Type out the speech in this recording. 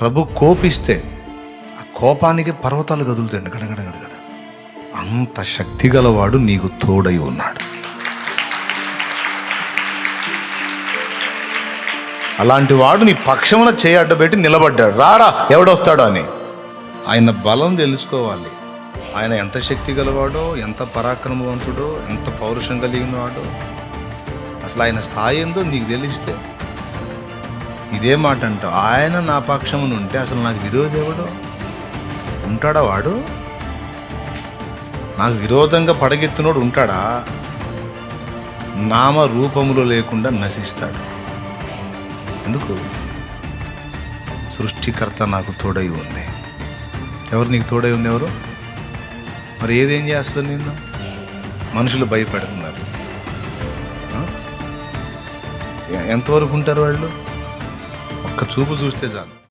ప్రభు కోపిస్తే ఆ కోపానికి పర్వతాలు కదులుతాయండి. గడగడ గడగడ అంత శక్తి గలవాడు నీకు తోడై ఉన్నాడు. అలాంటి వాడు నీ పక్షమున చేయడ్డబెట్టి నిలబడ్డాడు. రాడా ఎవడొస్తాడో అని. ఆయన బలం తెలుసుకోవాలి. ఆయన ఎంత శక్తి గలవాడో ఎంత పరాక్రమవంతుడో ఎంత పౌరుషం కలిగిన వాడో అసలు ఆయన స్థాయి ఏందో నీకు తెలిస్తే ఇదే మాట అంట. ఆయన నా పక్షమును ఉంటే అసలు నాకు విరోధేవుడు ఉంటాడా వాడు? నాకు విరోధంగా పడగెత్తినోడు ఉంటాడా? నామ రూపములో లేకుండా నశిస్తాడు. ఎందుకు? సృష్టికర్త నాకు తోడై ఉంది. ఎవరు నీకు తోడై ఉంది ఎవరు? మరి ఏదేం చేస్తుంది నిన్ను? మనుషులు భయపెడుతున్నారు. ఎంతవరకు ఉంటారు వాళ్ళు? ఒక్క చూపు చూస్తే చాలు.